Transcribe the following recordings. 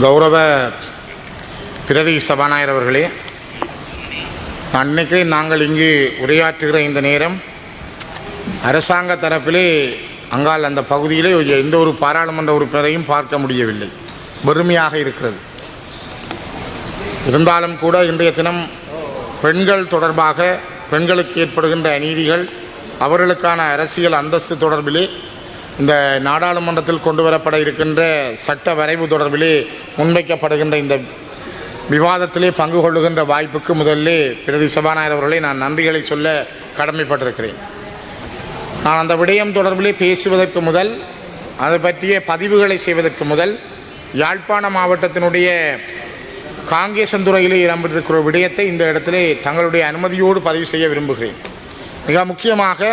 கௌரவ பிரதி சபாநாயகர் அவர்களே அன்னைக்கு நாங்கள் இங்கு உரையாற்றுகிற இந்த நேரம் அரசாங்க தரப்பிலே அங்கால் அந்த பகுதியிலே எந்த ஒரு பாராளுமன்ற உறுப்பினரையும் பார்க்க முடியவில்லை. வெறுமையாக இருக்கிறது. இருந்தாலும் கூட இன்றைய தினம் பெண்கள் தொடர்பாக பெண்களுக்கு ஏற்படுகின்ற அநீதிகள் அவர்களுக்கான அரசியல் அந்தஸ்து தொடர்பிலே இந்த நாடாளுமன்றத்தில் கொண்டு வரப்பட இருக்கின்ற சட்ட வரைவு தொடர்பிலே முன்வைக்கப்படுகின்ற இந்த விவாதத்திலே பங்கு கொள்ளுகின்ற வாய்ப்புக்கு முதலில் பிரதி சபாநாயகர் அவர்களை நான் நன்றிகளை சொல்ல கடமைப்பட்டிருக்கிறேன். நான் அந்த விடயம் தொடர்பிலே பேசுவதற்கு முதல் அதை பற்றிய பதிவுகளை செய்வதற்கு முதல் யாழ்ப்பாண மாவட்டத்தினுடைய காங்கேசந்துறையிலே இடம்பெற்றிருக்கிற விடயத்தை இந்த இடத்திலே தங்களுடைய அனுமதியோடு பதிவு செய்ய விரும்புகிறேன். மிக முக்கியமாக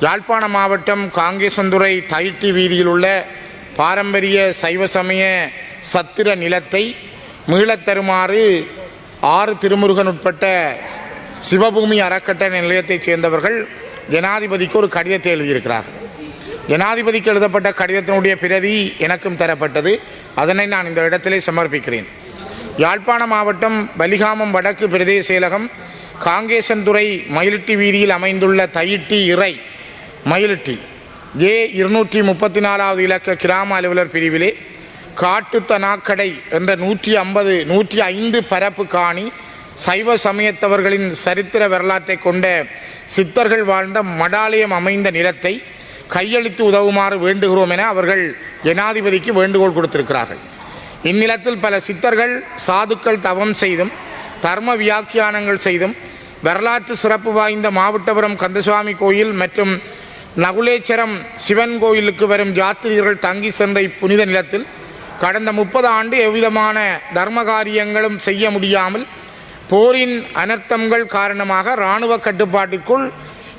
யாழ்ப்பாண மாவட்டம் காங்கேசந்துறை தைட்டி வீதியில் உள்ள பாரம்பரிய சைவ சமய சத்திர நிலத்தை மீளத் தருமாறு ஆறு திருமுருகன் உட்பட்ட சிவபூமி அறக்கட்டளை நிலையத்தைச் சேர்ந்தவர்கள் ஜனாதிபதிக்கு ஒரு கடிதத்தை எழுதியிருக்கிறார். ஜனாதிபதிக்கு எழுதப்பட்ட கடிதத்தினுடைய பிரதி எனக்கும் தரப்பட்டது. அதனை நான் இந்த இடத்திலே சமர்ப்பிக்கிறேன். யாழ்ப்பாண மாவட்டம் பலிகாமம் வடக்கு பிரதேச செயலகம் காங்கேசன்துறை மயிலிட்டி வீதியில் அமைந்துள்ள தையிட்டி இறை மயிலிட்டி. ஏ இருநூற்றி முப்பத்தி நாலாவது இலக்க கிராம அலுவலர் பிரிவிலே காட்டுத்தனாக்கடை என்ற நூற்றி ஐம்பது நூற்றி ஐந்து பரப்பு காணி சைவ சமயத்தவர்களின் சரித்திர வரலாற்றை கொண்ட சித்தர்கள் வாழ்ந்த மடாலயம் அமைந்த நிலத்தை கையளித்து உதவுமாறு வேண்டுகிறோம் என அவர்கள் ஜனாதிபதிக்கு வேண்டுகோள் கொடுத்திருக்கிறார்கள். இந்நிலத்தில் பல சித்தர்கள் சாதுக்கள் தவம் செய்தும் தர்ம வியாக்கியானங்கள் செய்தும் வரலாற்று சிறப்பு வாய்ந்த மாவட்டபுரம் கந்தசுவாமி கோயில் மற்றும் நகுலேச்சரம் சிவன் கோயிலுக்கு வரும் யாத்திரிகர்கள் தங்கி சென்ற இப்புனித நிலத்தில் கடந்த முப்பது ஆண்டு எவ்விதமான தர்ம காரியங்களும் செய்ய முடியாமல் போரின் அனர்த்தங்கள் காரணமாக இராணுவ கட்டுப்பாட்டிற்குள்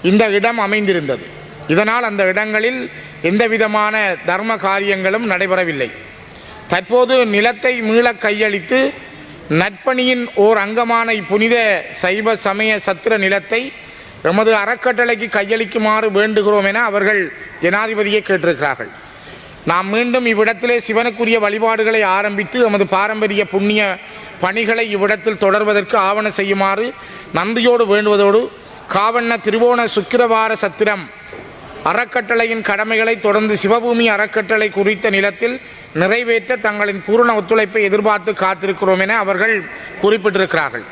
இந்த இடம் அமைந்திருந்தது. இதனால் அந்த இடங்களில் எந்தவிதமான தர்ம காரியங்களும் நடைபெறவில்லை. தற்போது நிலத்தை மீள கையளித்து நட்பணியின் ஓர் அங்கமான இப்புனித சைவ சமய சத்திர நிலத்தை எமது அறக்கட்டளைக்கு கையளிக்குமாறு வேண்டுகிறோம் என அவர்கள் ஜனாதிபதியை கேட்டிருக்கிறார்கள். நாம் மீண்டும் இவ்விடத்திலே சிவனுக்குரிய வழிபாடுகளை ஆரம்பித்து எமது பாரம்பரிய புண்ணிய பணிகளை இவ்விடத்தில் தொடர்வதற்கு ஆவண செய்யுமாறு நன்றியோடு வேண்டுவதோடு காவண்ண திருவோண சுக்கிரவார சத்திரம் அறக்கட்டளையின் கடமைகளை தொடர்ந்து சிவபூமி அறக்கட்டளை குறித்த நிலத்தில் நிறைவேற்ற தங்களின் பூரண ஒத்துழைப்பை எதிர்பார்த்து காத்திருக்கிறோம் என அவர்கள் குறிப்பிட்டிருக்கிறார்கள்.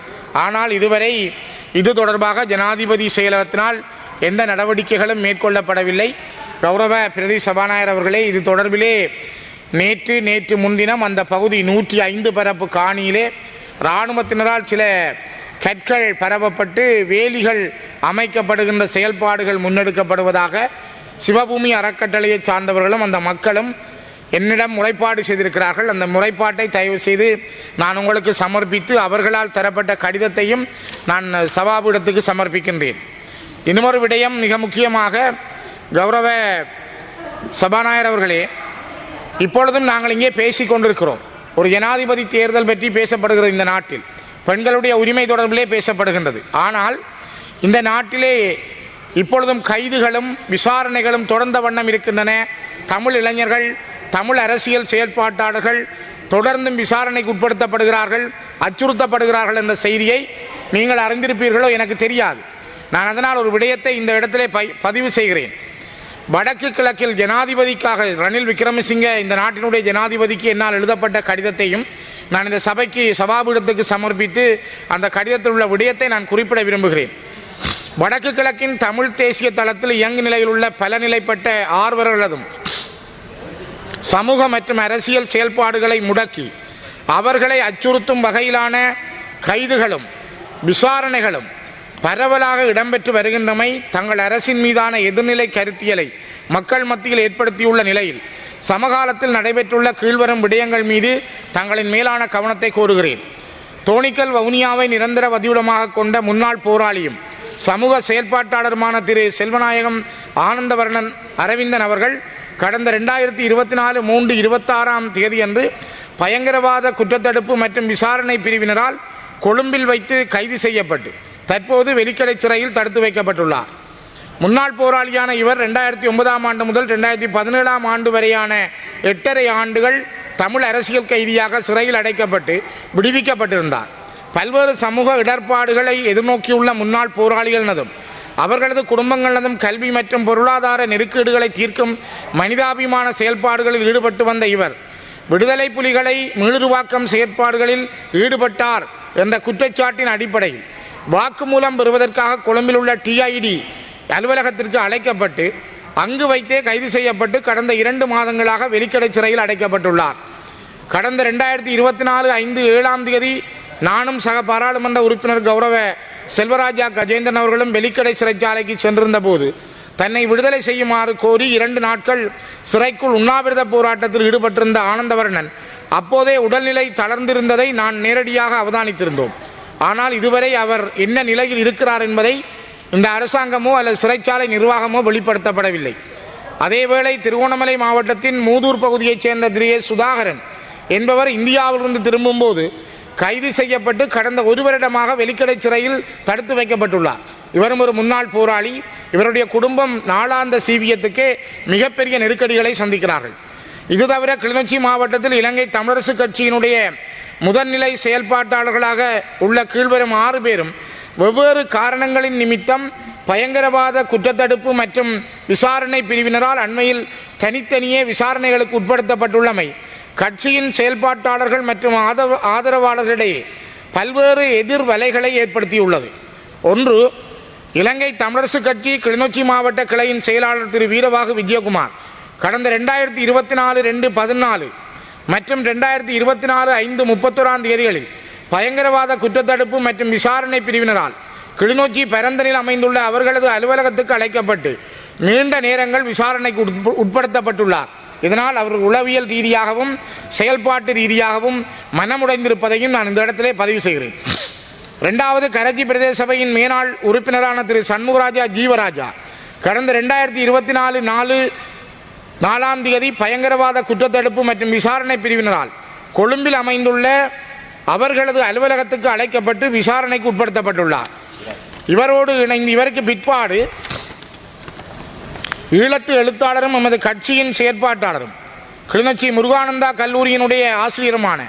ஆனால் இதுவரை இது தொடர்பாக ஜனாதிபதி செயலகத்தினால் எந்த நடவடிக்கைகளும் மேற்கொள்ளப்படவில்லை. கௌரவ பிரதி சபாநாயகர் அவர்களே இது தொடர்பிலே நேற்று நேற்று முன்தினம் அந்த பகுதி நூற்றி ஐந்து பரப்பு காணியிலே இராணுவத்தினரால் சில கற்கள் பரவப்பட்டு வேலிகள் அமைக்கப்படுகின்ற செயல்பாடுகள் முன்னெடுக்கப்படுவதாக சிவபூமி அறக்கட்டளையை சார்ந்தவர்களும் அந்த மக்களும் என்னிடம் முறைப்பாடு செய்திருக்கிறார்கள். அந்த முறைப்பாட்டை தயவு செய்து நான் உங்களுக்கு சமர்ப்பித்து அவர்களால் தரப்பட்ட கடிதத்தையும் நான் சபாபீடத்துக்கு சமர்ப்பிக்கின்றேன். இன்னொரு விடயம் மிக முக்கியமாக கௌரவ சபாநாயகர் அவர்களே இப்பொழுதும் நாங்கள் இங்கே பேசி கொண்டிருக்கிறோம். ஒரு ஜனாதிபதி தேர்தல் பற்றி பேசப்படுகிறது இந்த நாட்டில். பெண்களுடைய உரிமை தொடர்பிலே பேசப்படுகின்றது. ஆனால் இந்த நாட்டிலே இப்பொழுதும் கைதுகளும் விசாரணைகளும் தொடர்ந்த வண்ணம் இருக்கின்றன. தமிழ் இளைஞர்கள் தமிழ் அரசியல் செயற்பாட்டாளர்கள் தொடர்ந்தும் விசாரணைக்கு உட்படுத்தப்படுகிறார்கள் அச்சுறுத்தப்படுகிறார்கள் என்ற செய்தியை நீங்கள் அறிந்திருப்பீர்களோ எனக்கு தெரியாது. நான் அதனால் ஒரு விடயத்தை இந்த இடத்திலே பதிவு செய்கிறேன். வடக்கு கிழக்கில் ஜனாதிபதிக்காக ரணில் விக்ரமசிங்க இந்த நாட்டினுடைய ஜனாதிபதிக்கு என்னால் எழுதப்பட்ட கடிதத்தையும் நான் இந்த சபைக்கு சபாபீடத்துக்கு சமர்ப்பித்து அந்த கடிதத்தில் உள்ள விடயத்தை நான் குறிப்பிட விரும்புகிறேன். வடக்கு கிழக்கின் தமிழ் தேசிய தளத்தில் இயங்கு நிலையில் உள்ள பல நிலைப்பட்ட ஆர்வலர்களதும் சமூக மற்றும் அரசியல் செயல்பாடுகளை முடக்கி அவர்களை அச்சுறுத்தும் வகையிலான கைதுகளும் விசாரணைகளும் பரவலாக இடம்பெற்று வருகின்றமை தங்கள் அரசின் மீதான எதிர்நிலை கருத்தியலை மக்கள் மத்தியில் ஏற்படுத்தியுள்ள நிலையில் சமகாலத்தில் நடைபெற்றுள்ள கீழ்வரும் விடயங்கள் மீது தங்களின் மேலான கவனத்தை கோருகிறேன். தோணிக்கல் வவுனியாவை நிரந்தர வதிவிடமாக கொண்ட முன்னாள் போராளியும் சமூக செயல்பாட்டாளருமான திரு செல்வநாயகம் ஆனந்தவர்ணன் அரவிந்தன் அவர்கள் கடந்த ரெண்டாயிரத்தி இருபத்தி நாலு மூன்று இருபத்தாறாம் தேதியன்று பயங்கரவாத குற்றத்தடுப்பு மற்றும் விசாரணை பிரிவினரால் கொழும்பில் வைத்து கைது செய்யப்பட்டு தற்போது வெலிக்கடை சிறையில் தடுத்து வைக்கப்பட்டுள்ளார். முன்னாள் போராளியான இவர் ரெண்டாயிரத்தி ஒன்பதாம் ஆண்டு முதல் ரெண்டாயிரத்தி பதினேழாம் ஆண்டு வரையான எட்டரை ஆண்டுகள் தமிழ் அரசியல் கைதியாக சிறையில் அடைக்கப்பட்டு விடுவிக்கப்பட்டிருந்தார். பல்வேறு சமூக இடர்பாடுகளை எதிர்நோக்கியுள்ள முன்னாள் போராளிகள் போராளிகள்னதும் அவர்களது குடும்பங்களதும் கல்வி மற்றும் பொருளாதார நெருக்கீடுகளை தீர்க்கும் மனிதாபிமான செயல்பாடுகளில் ஈடுபட்டு வந்த இவர். விடுதலை புலிகளை மீளுருவாக்கம் செயற்பாடுகளில் ஈடுபட்டார் என்ற குற்றச்சாட்டின் அடிப்படையில் வாக்குமூலம் பெறுவதற்காக கொழும்பில் உள்ள டிஐடி அலுவலகத்திற்கு அழைக்கப்பட்டு அங்கு வைத்தே கைது செய்யப்பட்டு கடந்த இரண்டு மாதங்களாக வெளிக்கடை சிறையில் அடைக்கப்பட்டுள்ளார். கடந்த ரெண்டாயிரத்தி இருபத்தி நாலு ஐந்து ஏழாம் தேதி நானும் சக பாராளுமன்ற உறுப்பினர் கௌரவ செல்வராஜா கஜேந்திரன் அவர்களும் வெளிக்கடை சிறைச்சாலைக்கு சென்றிருந்த போது தன்னை விடுதலை செய்யுமாறு கோரி இரண்டு நாட்கள் சிறைக்குள் உண்ணாவிரத போராட்டத்தில் ஈடுபட்டிருந்த ஆனந்தவர்ணன் அப்போதே உடல்நிலை தளர்ந்திருந்ததை நான் நேரடியாக அவதானித்திருந்தோம். ஆனால் இதுவரை அவர் என்ன நிலையில் இருக்கிறார் என்பதை இந்த அரசாங்கமோ அல்லது சிறைச்சாலை நிர்வாகமோ வெளிப்படுத்தப்படவில்லை. அதேவேளை திருவோணமலை மாவட்டத்தின் மூதூர் பகுதியைச் சேர்ந்த திரு சுதாகரன் என்பவர் இந்தியாவிலிருந்து திரும்பும்போது கைது செய்யப்பட்டு கடந்த ஒரு வருடமாக வெளிக்கடை சிறையில் தடுத்து வைக்கப்பட்டுள்ளார். இவரும் ஒரு முன்னாள் போராளி. இவருடைய குடும்பம் நாளாந்த சீவியத்துக்கே மிகப்பெரிய நெருக்கடிகளை சந்திக்கிறார்கள். இது தவிர கிளிநொச்சி மாவட்டத்தில் இலங்கை தமிழரசு கட்சியினுடைய முதன்நிலை செயல்பாட்டாளர்களாக உள்ள கீழ்வரும் ஆறு பேரும் வெவ்வேறு காரணங்களின் நிமித்தம் பயங்கரவாத குற்றத்தடுப்பு மற்றும் விசாரணை பிரிவினரால் அண்மையில் தனித்தனியே விசாரணைகளுக்கு உட்படுத்தப்பட்டுள்ளமை. கட்சியின் செயல்பாட்டாளர்கள் மற்றும் ஆதரவு ஆதரவாளர்களிடையே பல்வேறு எதிர் வலைகளை ஏற்படுத்தியுள்ளது. ஒன்று இலங்கை தமிழரசு கட்சி கிளிநொச்சி மாவட்ட கிளையின் செயலாளர் திரு வீரவாகு விஜயகுமார் கடந்த ரெண்டாயிரத்தி இருபத்தி நாலு ரெண்டு பதினாலு மற்றும் ரெண்டாயிரத்தி இருபத்தி நாலு ஐந்து முப்பத்தொராம் தேதிகளில் பயங்கரவாத குற்றத்தடுப்பு மற்றும் விசாரணை பிரிவினரால் கிளிநொச்சி பரந்தனில் அமைந்துள்ள அவர்களது அலுவலகத்துக்கு அழைக்கப்பட்டு நீண்ட நேரங்கள் விசாரணைக்கு உட்படுத்தப்பட்டுள்ளார். இதனால் அவர் உளவியல் ரீதியாகவும் செயல்பாட்டு ரீதியாகவும் மனமுடைந்திருப்பதையும் நான் இந்த இடத்திலே பதிவு செய்கிறேன். ரெண்டாவது கரச்சி பிரதேச சபையின் மேனாள் உறுப்பினரான திரு சண்முகராஜா ஜீவராஜா கடந்த ரெண்டாயிரத்தி இருபத்தி நாலு நாலு நாலாம் தேதி பயங்கரவாத குற்றத்தடுப்பு மற்றும் விசாரணை பிரிவினரால் கொழும்பில் அமைந்துள்ள அவர்களது அலுவலகத்துக்கு அழைக்கப்பட்டு விசாரணைக்கு உட்படுத்தப்பட்டுள்ளார். இவரோடு இணைந்து இவருக்கு பிற்பாடு ஈழத்து எழுத்தாளரும் எமது கட்சியின் செயற்பாட்டாளரும் கிளிநொச்சி முருகானந்தா கல்லூரியினுடைய ஆசிரியருமான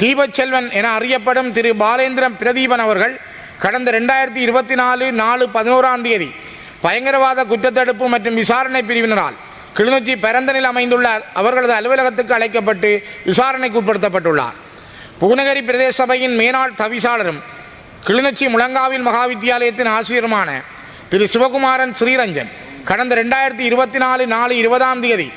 தீபச்செல்வன் என அறியப்படும் திரு பாலேந்திரன் பிரதீபன் அவர்கள் கடந்த ரெண்டாயிரத்தி இருபத்தி நாலு நாலு பதினோராம் தேதி பயங்கரவாத குற்றத்தடுப்பு மற்றும் விசாரணை பிரிவினரால் கிளிநொச்சி பரந்தனில் அமைந்துள்ள அவர்களது அலுவலகத்துக்கு அழைக்கப்பட்டு விசாரணைக்கு உட்படுத்தப்பட்டுள்ளார். புவனகிரி பிரதேச சபையின் மேனாள் தவிசாளரும் கிளிநொச்சி முழங்காவில் மகாவித்தியாலயத்தின் ஆசிரியருமான திரு சிவகுமாரன் ஸ்ரீரஞ்சன் கடந்த ரெண்டாயிரத்தி இருபத்தி நாலு நாலு இருபதாம் தேதி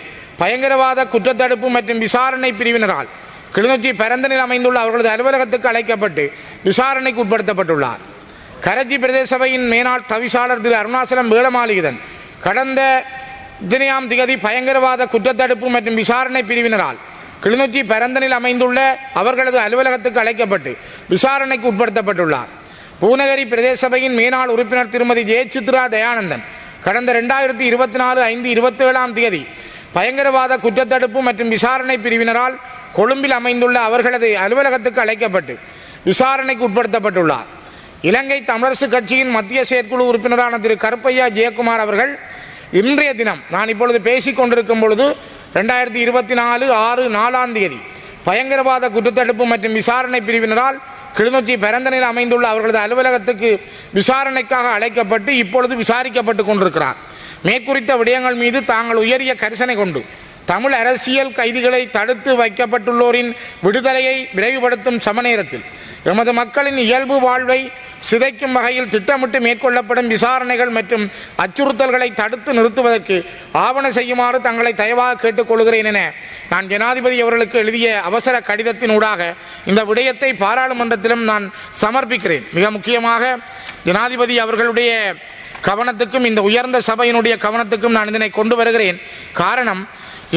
பயங்கரவாத குற்றத்தடுப்பு மற்றும் விசாரணை பிரிவினரால் கிளிநொச்சி பரந்தனில் அமைந்துள்ள அவர்களது அலுவலகத்துக்கு அழைக்கப்பட்டு விசாரணைக்கு உட்படுத்தப்பட்டுள்ளார். கரச்சி பிரதேச சபையின் மேனாள் தவிசாளர் திரு அருணாசலம் வேளமாளிகதன் கடந்த தினையாம் திகதி பயங்கரவாத குற்றத்தடுப்பு மற்றும் விசாரணை பிரிவினரால் கிளிநொச்சி பரந்தனில் அமைந்துள்ள அவர்களது அலுவலகத்துக்கு அழைக்கப்பட்டு விசாரணைக்கு உட்படுத்தப்பட்டுள்ளார். பூநகரி பிரதேச சபையின் மேனாள் உறுப்பினர் திருமதி ஜெயசித்ரா தயானந்தன் கடந்த ரெண்டாயிரத்தி இருபத்தி நாலு ஐந்து இருபத்தேழாம் தேதி பயங்கரவாத குற்றத்தடுப்பு மற்றும் விசாரணை பிரிவினரால் கொழும்பில் அமைந்துள்ள அவர்களது அலுவலகத்துக்கு அழைக்கப்பட்டு விசாரணைக்கு உட்படுத்தப்பட்டுள்ளார். இலங்கை தமிழரசு கட்சியின் மத்திய செயற்குழு உறுப்பினரான திரு கருப்பையா ஜெயக்குமார் அவர்கள் இன்றைய தினம் நான் இப்பொழுது பேசிக் கொண்டிருக்கும் பொழுது ரெண்டாயிரத்தி இருபத்தி நாலு ஆறு நாலாம் தேதி பயங்கரவாத குற்றத்தடுப்பு மற்றும் விசாரணை பிரிவினரால் கிளிநொச்சி பரந்தனில் அமைந்துள்ள அவர்களது அலுவலகத்துக்கு விசாரணைக்காக அழைக்கப்பட்டு இப்பொழுது விசாரிக்கப்பட்டு கொண்டிருக்கிறார். மேற்குறித்த விடயங்கள் மீது தாங்கள் உயரிய கரிசனை கொண்டு தமிழ் அரசியல் கைதிகளை தடுத்து வைக்கப்பட்டுள்ளோரின் விடுதலையை விரைவுபடுத்தும் சமநேரத்தில் எமது மக்களின் இயல்பு வாழ்வை சிதைக்கும் வகையில் திட்டமிட்டு மேற்கொள்ளப்படும் விசாரணைகள் மற்றும் அச்சுறுத்தல்களை தடுத்து நிறுத்துவதற்கு ஆவண செய்யுமாறு தங்களை தயவாக கேட்டுக்கொள்கிறேன் என நான் ஜனாதிபதி அவர்களுக்கு எழுதிய அவசர கடிதத்தினூடாக இந்த விடயத்தை பாராளுமன்றத்திலும் நான் சமர்ப்பிக்கிறேன். மிக முக்கியமாக ஜனாதிபதி அவர்களுடைய கவனத்துக்கும் இந்த உயர்ந்த சபையினுடைய கவனத்துக்கும் நான் இதனை கொண்டு வருகிறேன். காரணம்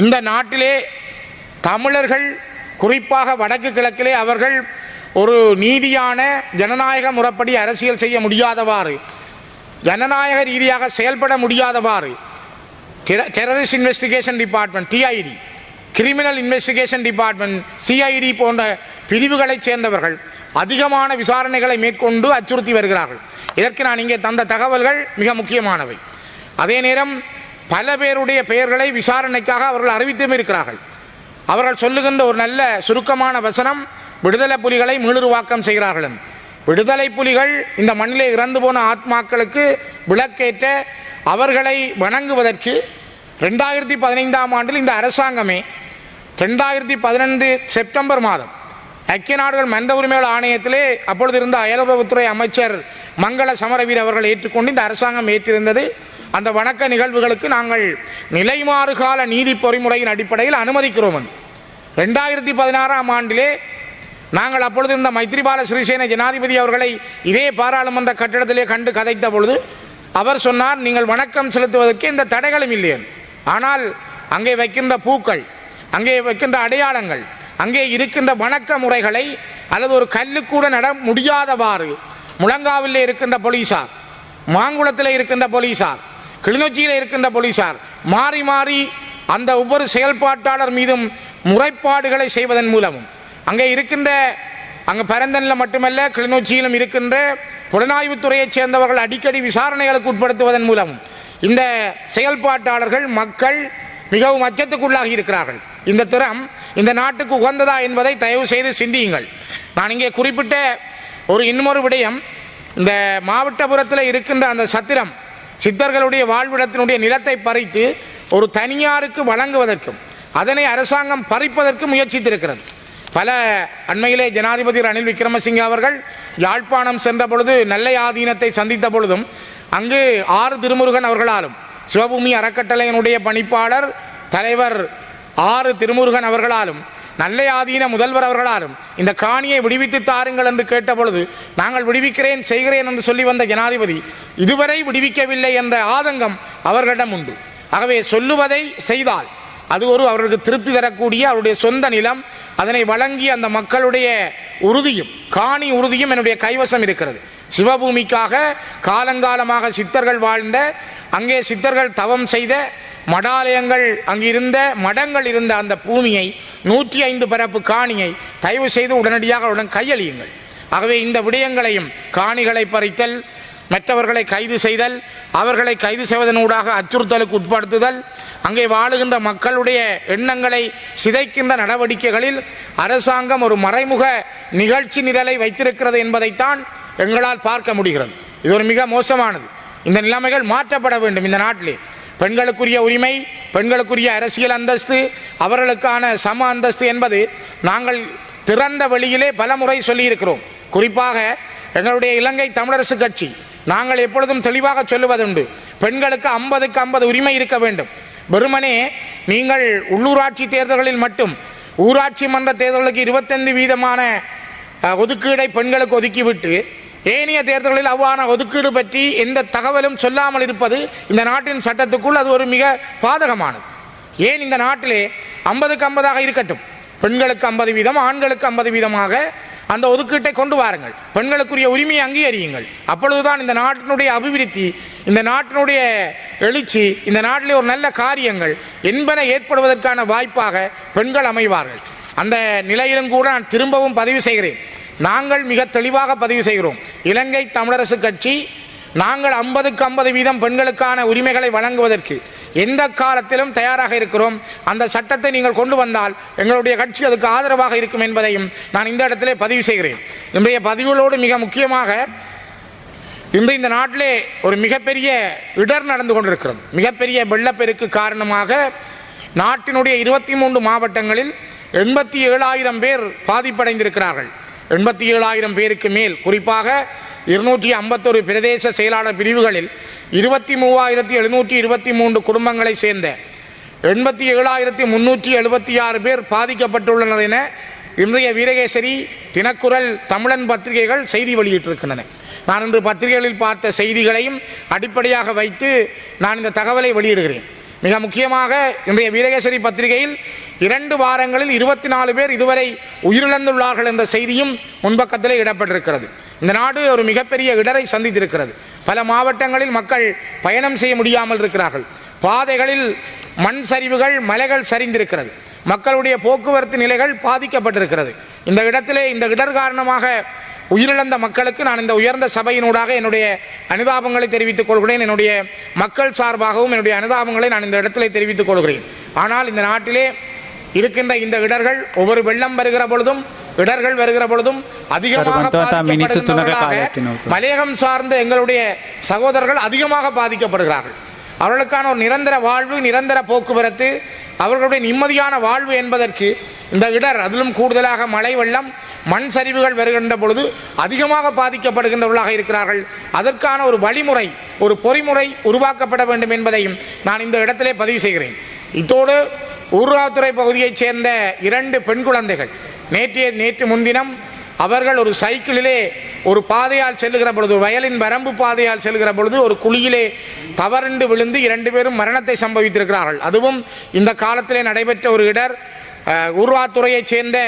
இந்த நாட்டிலே தமிழர்கள் குறிப்பாக வடக்கு கிழக்கிலே அவர்கள் ஒரு நீதியான ஜனநாயக முறைப்படி அரசியல் செய்ய முடியாதவாறு ஜனநாயக ரீதியாக செயல்பட முடியாதவாறு terrorist investigation department TID criminal investigation department CID போன்ற பிரிவுகளைச் சேர்ந்தவர்கள் அதிகமான விசாரணைகளை மேற்கொண்டு அச்சுறுத்தி வருகிறார்கள். இதற்கு நான் இங்கே தந்த தகவல்கள் மிக முக்கியமானவை. அதே நேரம் பல பேருடைய பெயர்களை விசாரணைக்காக அவர்கள் அறிவித்தும் இருக்கிறார்கள். அவர்கள் சொல்லுகின்ற ஒரு நல்ல சுருக்கமான வசனம் விடுதலை புலிகளை மீளுருவாக்கம் செய்கிறார்கள். விடுதலை புலிகள் இந்த மண்ணிலே இறந்து போன ஆத்மாக்களுக்கு விளக்கேற்ற அவர்களை வணங்குவதற்கு ரெண்டாயிரத்தி பதினைந்தாம் ஆண்டில் இந்த அரசாங்கமே ரெண்டாயிரத்தி பதினைந்து செப்டம்பர் மாதம் ஐக்கிய நாடுகள் மனித உரிமைகள் ஆணையத்திலே அப்பொழுது இருந்த அயலுறவுத்துறை அமைச்சர் மங்கள சமரவீர் அவர்கள் ஏற்றுக்கொண்டு இந்த அரசாங்கம் ஏற்றிருந்தது. அந்த வணக்க நிகழ்வுகளுக்கு நாங்கள் நிலைமாறுகால நீதி பொறிமுறையின் அடிப்படையில் அனுமதிக்கிறோம் ரெண்டாயிரத்தி பதினாறாம் ஆண்டிலே நாங்கள் அப்பொழுது இந்த மைத்ரிபால சிறிசேன ஜனாதிபதி அவர்களை இதே பாராளுமன்ற கட்டிடத்திலே கண்டு கதைத்த பொழுது அவர் சொன்னார் நீங்கள் வணக்கம் செலுத்துவதற்கு இந்த தடைகளும் இல்லை. ஆனால் அங்கே வைக்கின்ற பூக்கள் அங்கே வைக்கின்ற அடையாளங்கள் அங்கே இருக்கின்ற வணக்க முறைகளை அல்லது ஒரு கல்லுக்கூட நட முடியாதவாறு முழங்காவிலே இருக்கின்ற போலீசார் மாங்குளத்தில் இருக்கின்ற போலீசார் கிளிநொச்சியில் இருக்கின்ற போலீசார் மாறி மாறி அந்த ஒவ்வொரு செயல்பாட்டாளர் மீதும் முறைப்பாடுகளை செய்வதன் மூலமும் அங்கே இருக்கின்ற அங்கே பரந்தனில் மட்டுமல்ல கிளிநொச்சியிலும் இருக்கின்ற புலனாய்வுத்துறையைச் சேர்ந்தவர்கள் அடிக்கடி விசாரணைகளுக்கு உட்படுத்துவதன் மூலம் இந்த செயல்பாட்டாளர்கள் மக்கள் மிகவும் அச்சத்துக்குள்ளாகி இருக்கிறார்கள். இந்த திறம் இந்த நாட்டுக்கு உகந்ததா என்பதை தயவு செய்து சிந்தியுங்கள். நான் இங்கே குறிப்பிட்ட ஒரு இன்னொரு விடயம் இந்த மாவட்டபுரத்தில் இருக்கின்ற அந்த சத்திரம் சித்தர்களுடைய வாழ்விடத்தினுடைய நிலத்தை பறித்து ஒரு தனியாருக்கு வழங்குவதற்கும் அதனை அரசாங்கம் பறிப்பதற்கு முயற்சித்திருக்கிறது. பல அண்மையிலே ஜனாதிபதி ரணில் விக்ரமசிங்கே அவர்கள் யாழ்ப்பாணம் சென்ற பொழுது நெல்லை ஆதீனத்தை சந்தித்த பொழுதும் அங்கு ஆறு திருமுருகன் அவர்களாலும் சிவபூமி அறக்கட்டளையினுடைய பணிப்பாளர் தலைவர் ஆறு திருமுருகன் அவர்களாலும் நல்ல ஆதீன முதல்வர் அவர்களாலும் இந்த காணியை விடுவித்து தாருங்கள் என்று கேட்ட பொழுது நாங்கள் விடுவிக்கிறேன் செய்கிறேன் என்று சொல்லி வந்த ஜனாதிபதி இதுவரை விடுவிக்கவில்லை என்ற ஆதங்கம் அவர்களிடம் உண்டு. ஆகவே சொல்லுவதை செய்தால் அது ஒரு அவர்களுக்கு திருப்தி தரக்கூடிய அவருடைய சொந்த நிலம் அதனை வழங்கி அந்த மக்களுடைய உறுதியும் காணி உறுதியும் என்னுடைய கைவசம் இருக்கிறது. சிவபூமிக்காக காலங்காலமாக சித்தர்கள் வாழ்ந்த அங்கே சித்தர்கள் தவம் செய்த மடாலயங்கள் அங்கிருந்த மடங்கள் இருந்த அந்த பூமியை நூற்றி ஐந்து பரப்பு காணியை தயவு செய்து உடனடியாக உடன் கையளியுங்கள். ஆகவே இந்த விடயங்களையும் காணிகளை பறித்தல் மற்றவர்களை கைது செய்தல் அவர்களை கைது செய்வதனூடாக அச்சுறுத்தலுக்கு உட்படுத்துதல் அங்கே வாழுகின்ற மக்களுடைய எண்ணங்களை சிதைக்கின்ற நடவடிக்கைகளில் அரசாங்கம் ஒரு மறைமுக நிகழ்ச்சி நிரலை வைத்திருக்கிறது என்பதைத்தான் எங்களால் பார்க்க முடிகிறது. இது ஒரு மிக மோசமானது. இந்த நிலைமைகள் மாற்றப்பட வேண்டும் இந்த நாட்டிலே. பெண்களுக்குரிய உரிமை பெண்களுக்குரிய அரசியல் அந்தஸ்து அவர்களுக்கான சம அந்தஸ்து என்பது நாங்கள் திறந்த வழியிலே பல முறை சொல்லியிருக்கிறோம். குறிப்பாக எங்களுடைய இலங்கை தமிழரசு கட்சி நாங்கள் எப்பொழுதும் தெளிவாக சொல்லுவதுண்டு. பெண்களுக்கு ஐம்பதுக்கு ஐம்பது உரிமை இருக்க வேண்டும். வெறுமனே நீங்கள் உள்ளூராட்சி தேர்தல்களில் மட்டும் ஊராட்சி மன்ற தேர்தல்களுக்கு இருபத்தைந்து வீதமான ஒதுக்கீடை பெண்களுக்கு ஒதுக்கிவிட்டு ஏனைய தேர்தல்களில் அவ்வாறான ஒதுக்கீடு பற்றி எந்த தகவலும் சொல்லாமல் இருப்பது இந்த நாட்டின் சட்டத்துக்குள் அது ஒரு மிக பாதகமானது. ஏன் இந்த நாட்டிலே ஐம்பதுக்கு ஐம்பதாக இருக்கட்டும்? பெண்களுக்கு ஐம்பது வீதம் ஆண்களுக்கு ஐம்பது வீதமாக அந்த ஒதுக்கீட்டை கொண்டு வாருங்கள். பெண்களுக்குரிய உரிமையை அங்கீகரியுங்கள். அப்பொழுதுதான் இந்த நாட்டினுடைய அபிவிருத்தி இந்த நாட்டினுடைய எழுச்சி இந்த நாட்டிலே ஒரு நல்ல காரியங்கள் என்பன ஏற்படுவதற்கான வாய்ப்பாக பெண்கள் அமைவார்கள். அந்த நிலையிலும் கூட நான் திரும்பவும் பதிவு செய்கிறேன். நாங்கள் மிக தெளிவாக பதிவு செய்கிறோம். இலங்கை தமிழரசு கட்சி நாங்கள் ஐம்பதுக்கு ஐம்பது வீதம் பெண்களுக்கான உரிமைகளை வழங்குவதற்கு எந்த காலத்திலும் தயாராக இருக்கிறோம். அந்த சட்டத்தை நீங்கள் கொண்டு வந்தால் எங்களுடைய கட்சி அதுக்கு ஆதரவாக இருக்கும் என்பதையும் நான் இந்த இடத்திலே பதிவு செய்கிறேன். இன்றைய பதிவுகளோடு மிக முக்கியமாக இன்று இந்த நாட்டிலே ஒரு மிகப்பெரிய இடர் நடந்து கொண்டிருக்கிறது. மிகப்பெரிய வெள்ளப்பெருக்கு காரணமாக நாட்டினுடைய இருபத்தி மூன்று மாவட்டங்களில் எண்பத்தி ஏழாயிரம் பேர் பாதிப்படைந்திருக்கிறார்கள். எண்பத்தி ஏழாயிரம் பேருக்கு மேல். குறிப்பாக இருநூற்றி ஐம்பத்தொரு பிரதேச செயலாளர் பிரிவுகளில் இருபத்தி மூவாயிரத்தி எழுநூற்றி இருபத்தி மூன்று குடும்பங்களை சேர்ந்த எண்பத்தி ஏழாயிரத்தி முன்னூற்றி எழுபத்தி ஆறு பேர் பாதிக்கப்பட்டுள்ளனர் என இன்றைய வீரகேசரி தினக்குரல் தமிழன் பத்திரிகைகள் செய்தி வெளியிட்டிருக்கின்றன. நான் இன்று பத்திரிகைகளில் பார்த்த செய்திகளையும் அடிப்படையாக வைத்து நான் இந்த தகவலை வெளியிடுகிறேன். மிக முக்கியமாக இன்றைய வீரகேசரி பத்திரிகையில் இரண்டு வாரங்களில் இருபத்தி நாலு பேர் இதுவரை உயிரிழந்துள்ளார்கள் என்ற செய்தியும் முன்பக்கத்திலே இடப்பட்டிருக்கிறது இந்த நாடு ஒரு மிகப்பெரிய இடரை சந்தித்திருக்கிறது. பல மாவட்டங்களில் மக்கள் பயணம் செய்ய முடியாமல் இருக்கிறார்கள். பாதைகளில் மண் சரிவுகள் மலைகள் சரிந்திருக்கிறது. மக்களுடைய போக்குவரத்து நிலைகள் பாதிக்கப்பட்டிருக்கிறது. இந்த இடத்திலே இந்த இடர் காரணமாக உயிரிழந்த மக்களுக்கு நான் இந்த உயர்ந்த சபையினூடாக என்னுடைய அனுதாபங்களை தெரிவித்துக் கொள்கிறேன். என்னுடைய மக்கள் சார்பாகவும் என்னுடைய அனுதாபங்களை நான் இந்த இடத்திலே தெரிவித்துக் கொள்கிறேன். ஆனால் இந்த நாட்டிலே இருக்கின்ற இந்த இடர்கள் ஒவ்வொரு வெள்ளம் வருகிற பொழுதும் இடர்கள் வருகிற பொழுதும் அதிகமாக. மலையகம் சார்ந்த எங்களுடைய சகோதரர்கள் அதிகமாக பாதிக்கப்படுகிறார்கள். அவர்களுக்கான ஒரு நிரந்தர வாழ்வு நிரந்தர போக்குவரத்து அவர்களுடைய நிம்மதியான வாழ்வு என்பதற்கு இந்த இடர் அதிலும் கூடுதலாக மழை வெள்ளம் மண் சரிவுகள் வருகின்ற பொழுது அதிகமாக பாதிக்கப்படுகின்றவர்களாக இருக்கிறார்கள். அதற்கான ஒரு வழிமுறை ஒரு பொறிமுறை உருவாக்கப்பட வேண்டும் என்பதையும் நான் இந்த இடத்திலே பதிவு செய்கிறேன். இத்தோடு ஊர்காவத்துறை பகுதியைச் சேர்ந்த இரண்டு பெண் குழந்தைகள் நேற்றைய நேற்று முன்தினம் அவர்கள் ஒரு சைக்கிளிலே ஒரு பாதையால் செல்லுகிற பொழுது வயலின் வரம்பு பாதையால் செல்லுகிற பொழுது ஒரு குழியிலே தவறுண்டு விழுந்து இரண்டு பேரும் மரணத்தை சம்பவித்திருக்கிறார்கள். அதுவும் இந்த காலத்திலே நடைபெற்ற ஒரு இடர். உருவாத்துறையைச் ஊர்வாத்துறையைச் சேர்ந்த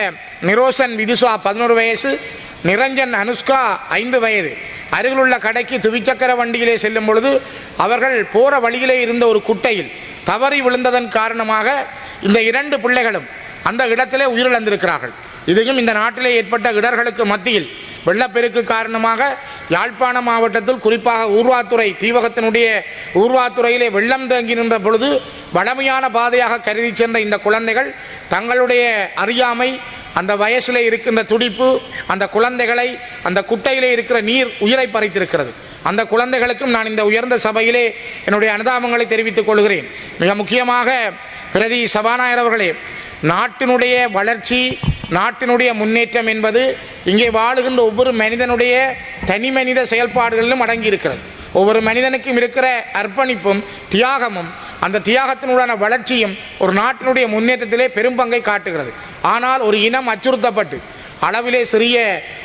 நிரோசன் விதுசா பதினோரு வயசு நிரஞ்சன் அனுஷ்கா ஐந்து வயது. அருகிலுள்ள கடைக்கு துவிச்சக்கர வண்டியிலே செல்லும் பொழுது அவர்கள் போற வழியிலே இருந்த ஒரு குட்டையில் தவறி விழுந்ததன் காரணமாக இந்த இரண்டு பிள்ளைகளும் அந்த இடத்திலே உயிரிழந்திருக்கிறார்கள். இதுக்கும் இந்த நாட்டிலே ஏற்பட்ட இடர்களுக்கு மத்தியில் வெள்ளப்பெருக்கு காரணமாக யாழ்ப்பாண மாவட்டத்தில் குறிப்பாக ஊர்வாத்துறை தீவகத்தினுடைய ஊர்வாத்துறையிலே வெள்ளம் தேங்கி நின்ற பொழுது வளமையான பாதையாக கருதி சென்ற இந்த குழந்தைகள் தங்களுடைய அறியாமை அந்த வயசில் இருக்கின்ற துடிப்பு அந்த குழந்தைகளை அந்த குட்டையிலே இருக்கிற நீர் உயிரை பறித்திருக்கிறது. அந்த குழந்தைகளுக்கும் நான் இந்த உயர்ந்த சபையிலே என்னுடைய அனுதாபங்களை தெரிவித்துக் கொள்கிறேன். மிக முக்கியமாக பிரதி சபாநாயகர் அவர்களே நாட்டினுடைய வளர்ச்சி நாட்டினுடைய முன்னேற்றம் என்பது இங்கே வாழுகின்ற ஒவ்வொரு மனிதனுடைய தனி மனித செயல்பாடுகளிலும் அடங்கியிருக்கிறது. ஒவ்வொரு மனிதனுக்கும் இருக்கிற அர்ப்பணிப்பும் தியாகமும் அந்த தியாகத்தினுடான வளர்ச்சியும் ஒரு நாட்டினுடைய முன்னேற்றத்திலே பெரும்பங்கை காட்டுகிறது. ஆனால் ஒரு இனம் அச்சுறுத்தப்பட்டு அளவிலே சிறிய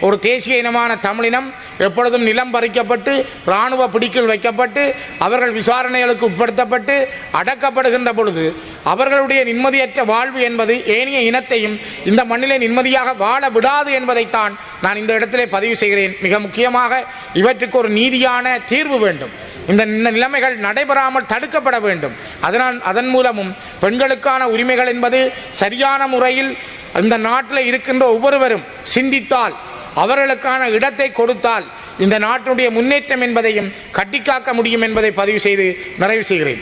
ஒரு தேசிய இனமான தமிழினம் எப்பொழுதும் நிலம் பறிக்கப்பட்டு இராணுவ பிடிக்கில் வைக்கப்பட்டு அவர்கள் விசாரணைகளுக்கு உட்படுத்தப்பட்டு அடக்கப்படுகின்ற பொழுது அவர்களுடைய நிம்மதியற்ற வாழ்வு என்பது ஏனைய இனத்தையும் இந்த மண்ணிலே நிம்மதியாக வாழ விடாது என்பதைத்தான் நான் இந்த இடத்திலே பதிவு செய்கிறேன். மிக முக்கியமாக இவற்றுக்கு ஒரு நீதியான தீர்வு வேண்டும். இந்த இந்த நிலைமைகள் நடைபெறாமல் தடுக்கப்பட வேண்டும். அதனால் அதன் மூலமும் பெண்களுக்கான உரிமைகள் என்பது சரியான முறையில் இந்த நாட்டில் இருக்கின்ற ஒவ்வொருவரும் சிந்தித்தால் அவர்களுக்கான இடத்தை கொடுத்தால் இந்த நாட்டினுடைய முன்னேற்றம் என்பதையும் கட்டிக்காக்க முடியும் என்பதை பதிவு செய்து நிறைவு செய்கிறேன்.